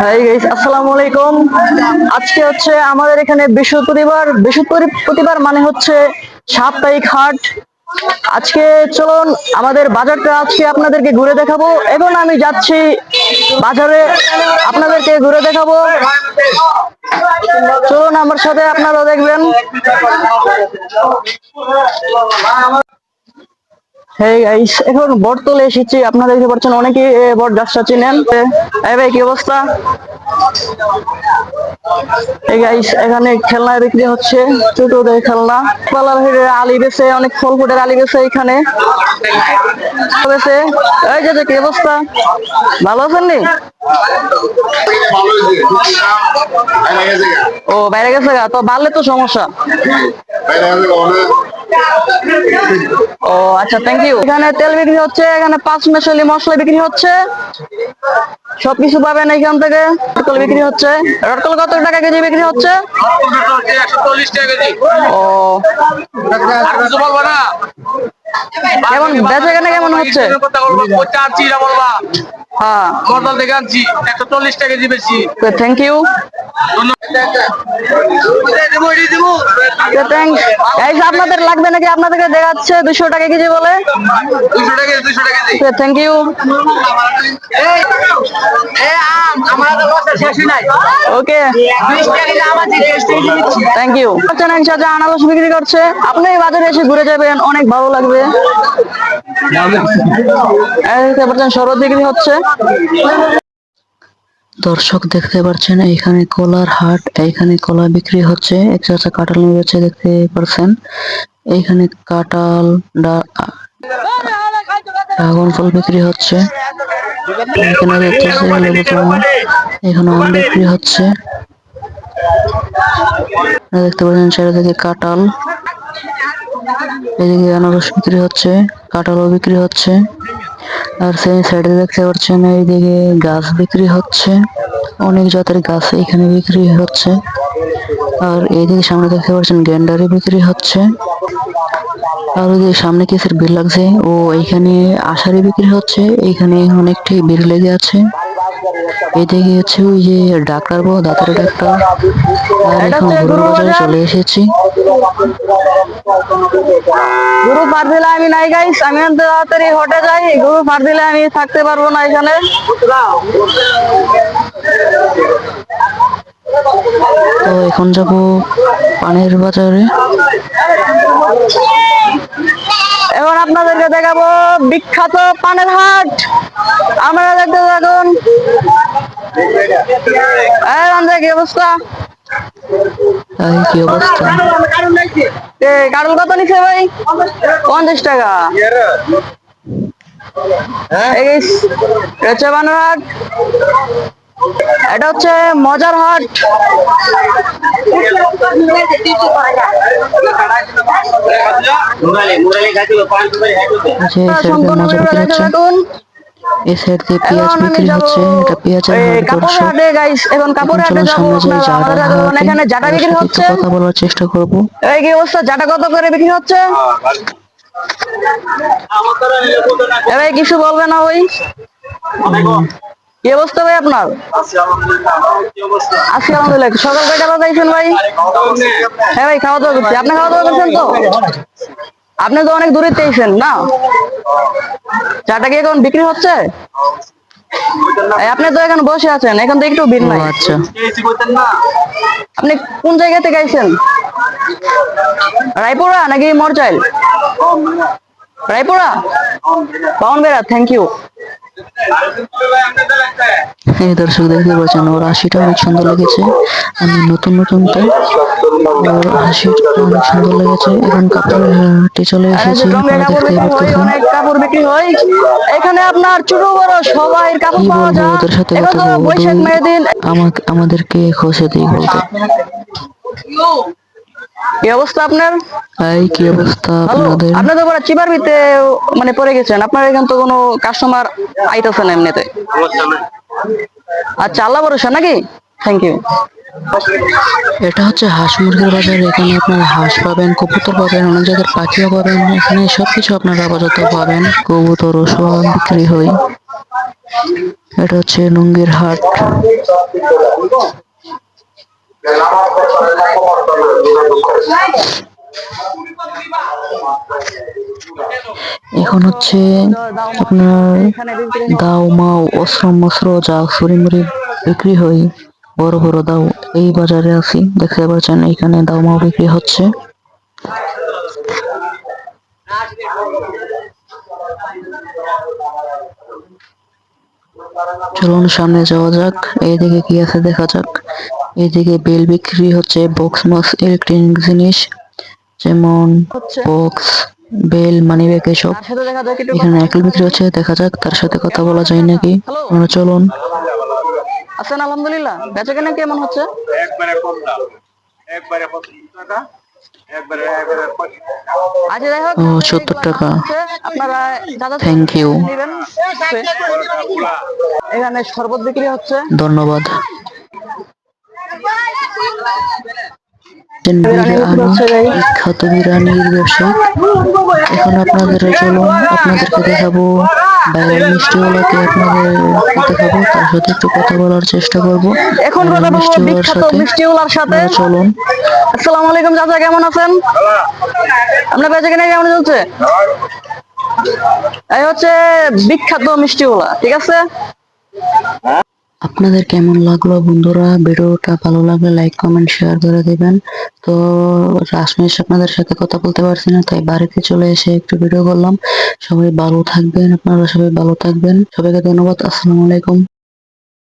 High আসসালামু আলাইকুম। আজকে হচ্ছে আমাদের এখানে বৃহস্পতিবার। বৃহস্পতিবার মানে হচ্ছে সাপ্তাহিক হাট। আজকে চলুন, আমাদের বাজারটা আজকে আপনাদেরকে ঘুরে দেখাবো এখন আমি যাচ্ছি বাজারে আপনাদেরকে ঘুরে দেখাবো। চলুন, আমার সাথে আপনারা দেখবেন। হেই গাইস এখন বটতলে এসেছি। আপনারা দেখতে পাচ্ছেন অনেকে বট গাছটা চিনেন। এই ভাই, কি অবস্থা? এই গাইস এখানে খেলনা বিক্রি হচ্ছে, ছোটদের খেলনা। পালার হেরে আলি বেছে অনেক ফল ফুটের আলি বেছে এখানে। বেছে এই যে কি অবস্থা? ভালো আছেন নি? ও, বাইরে গেছে তো বাড়লে তো সমস্যা। ও আচ্ছা থ্যাংক ইউ এখানে তেল বিক্রি হচ্ছে এখানে পাঁচ মেশালি মশলা বিক্রি হচ্ছে। সবকিছু পাবেন এখান থেকে। রটকল বিক্রি হচ্ছে। রটকল কত টাকা কেজি বিক্রি হচ্ছে? ও। কেমন? বেচা কেনা কেমন হচ্ছে? হ্যাঁ। একশো চল্লিশ টাকা কেজি বেশি। থ্যাংক ইউ আপনাদের লাগবে নাকি? আপনাদেরকে দেখাচ্ছে দুশো টাকা কেজি বলে? Thank you okay thank you চাচা আনারস বিক্রি করছে। আপনি বাজারে এসে ঘুরে যাবেন। অনেক ভালো লাগবে। শরবত বিক্রি হচ্ছে। দর্শক দেখতে পারছেন এখানে কলার হাট, এইখানে কলা বিক্রি হচ্ছে এক চাচা কাঁঠাল যাচ্ছে দেখতে পারছেন এইখানে কাঁঠাল ড্রাগন ফল বিক্রি হচ্ছে, এখানে এখানে আম বিক্রি হচ্ছে দেখতে পাচ্ছেন চারিদিকে কাঁঠাল, এদিকে আনারস বিক্রি হচ্ছে, কাঁঠালও বিক্রি হচ্ছে। আর সেই সাইডে দেখতে পাচ্ছেন এইদিকে গাছ বিক্রি হচ্ছে। অনেক জাতের গাছ এখানে বিক্রি হচ্ছে। আর এইদিকে সামনে দেখতে পাচ্ছেন গ্যান্ডারি বিক্রি হচ্ছে। আর ওই যে সামনে কিসের ভিড় লাগছে? ও এইখানে আশারি বিক্রি হচ্ছে। এইখানে অনেকটি ভিড় লেগে আছে। এইদিকে হচ্ছে ওই যে ডাক্তার বউ দাঁতের ডাক্তার। আর এখন গরুর বাজারে চলে এসেছি। গরু পার দিলে আমি নাই গাইস আমি তাড়াতাড়ি হটে যাই গরু পার দিলে আমি থাকতে পারব না এখানে। তো এখন যাব পানের বাজারে। এখন আপনাদেরকে দেখাবো বিখ্যাত পানের হাট। আমরা দেখতে থাকুন। কি অবস্থা? কি অবস্থা? কত নিচ্ছে ভাই? পঞ্চাশ টাকা। হচ্ছে হাট। এটা হচ্ছে মজার হাট। পেঁয়াজ বিক্রি হচ্ছে এটা পেঁয়াজের কথা বলার চেষ্টা করব। এই কি অবস্থা জাটা কত করে বিক্রি হচ্ছে? এবার কিছু বলবে না ওই? কি অবস্থা ভাই আপনার? আজকে আলহামদুলিল্লাহ। সকাল কয়টা বাজাইছেন ভাই? হ্যাঁ ভাই খাওয়া দাওয়া করছি। আপনি খাওয়া দাওয়া করছেন তো? আপনি তো অনেক দূরে তেইছেন না? চাটা কি এখন বিক্রি হচ্ছে? আপনি তো এখন বসে আছেন এখন তো একটু ভিড় নাই। আচ্ছা। আপনি কোন জায়গা থেকে আইছেন? রায়পুরা নাকি মরচাইল? রায়পুরা? পাউন বেড়া থ্যাংক ইউ এই দর্শক দেখতে পাচ্ছেন ওর হাসিটা অনেক সুন্দর লেগেছে। আমি নতুন নতুন তো ওর হাসিটা অনেক সুন্দর লেগেছে। এখন কাপড়ের হাটে চলে এসেছি কাপড় দেখতে পাচ্ছেন কাপড় বিক্রি হয়। এখানে আপনার ছোট বড় সবাই কাপড় পাওয়া যায়। ওদের সাথে কথা বলব আমাকে আমাদেরকে খসে দিই বলতে কি অবস্থা আপনার? এই কি অবস্থা আপনাদের? আপনি তো পুরো চিবার ভিতরে মানে পড়ে গেছেন। আপনার এখানে তো কোনো কাস্টমার আইতেছে না এমনিতে? আচ্ছা আল্লাহ ভরসা নাকি? থ্যাংক ইউ এটা হচ্ছে হাঁস মুরগির বাজার। এখানে আপনারা হাঁস পাবেন কবুতর পাবেন অনেক জায়গার পাখিও পাবেন। এখানে সবকিছু আপনারা আপাতত পাবেন। কবুতর ও সব বিক্রি হয়। এটা হচ্ছে লুঙ্গির হাট। এখন হচ্ছে আপনার দাও, মাও, অস্ত্র মস্ত্র, যা ছুরি মুড়ি বিক্রি হয়, বড় বড় দাও, এই বাজারে আছি, দেখতে পাচ্ছেন, এখানে দাও, মাও বিক্রি হচ্ছে। চলুন সামনে যাওয়া যাক, এইদিকে কি আছে দেখা যাক। এইদিকে বেল বিক্রি হচ্ছে বক্স মক্স ইলেকট্রনিক জিনিস যেমন বক্স বেল মানি ব্যাগ এসব। দেখা যাক এখানে একল বিক্রি হচ্ছে দেখা যাক তার সাথে কথা বলা যায় নাকি? আমরা চলুন। আছেন আলহামদুলিল্লাহ। বেচা কেনা কেমন হচ্ছে? একবারে কম দাম। একবারে পঁচিশ টাকা একবারে একবারে পঁচিশ আচ্ছা 70 টাকা। you. নেবেন এখানে শরবত বিক্রি হচ্ছে। ধন্যবাদ। বিখ্যাত ব্যবসা এখন আপনাদের চলুন আপনাদেরকে দেখাবো বাইরের মিষ্টিওয়ালাকে আপনাদের দেখাবো তার সাথে একটু কথা বলার চেষ্টা করব এখন কথা বলব বিখ্যাত মিষ্টিওয়ালার সাথে চলুন আসসালামু আলাইকুম চাচা কেমন আছেন আপনার বেচা কেনা কেমন চলছে এই হচ্ছে বিখ্যাত মিষ্টিওয়ালা, ঠিক আছে? আপনাদের কেমন লাগল বন্ধুরা? ভিডিওটা ভালো লাগলে লাইক কমেন্ট শেয়ার করে দেবেন। তো রাসমেশ আপনাদের সাথে কথা বলতে পারছি না, তাই বাড়িতে চলে এসে একটু ভিডিও করলাম। সবাই ভালো থাকবেন, আপনারা সবাই ভালো থাকবেন। সবাইকে ধন্যবাদ, আসসালামু আলাইকুম।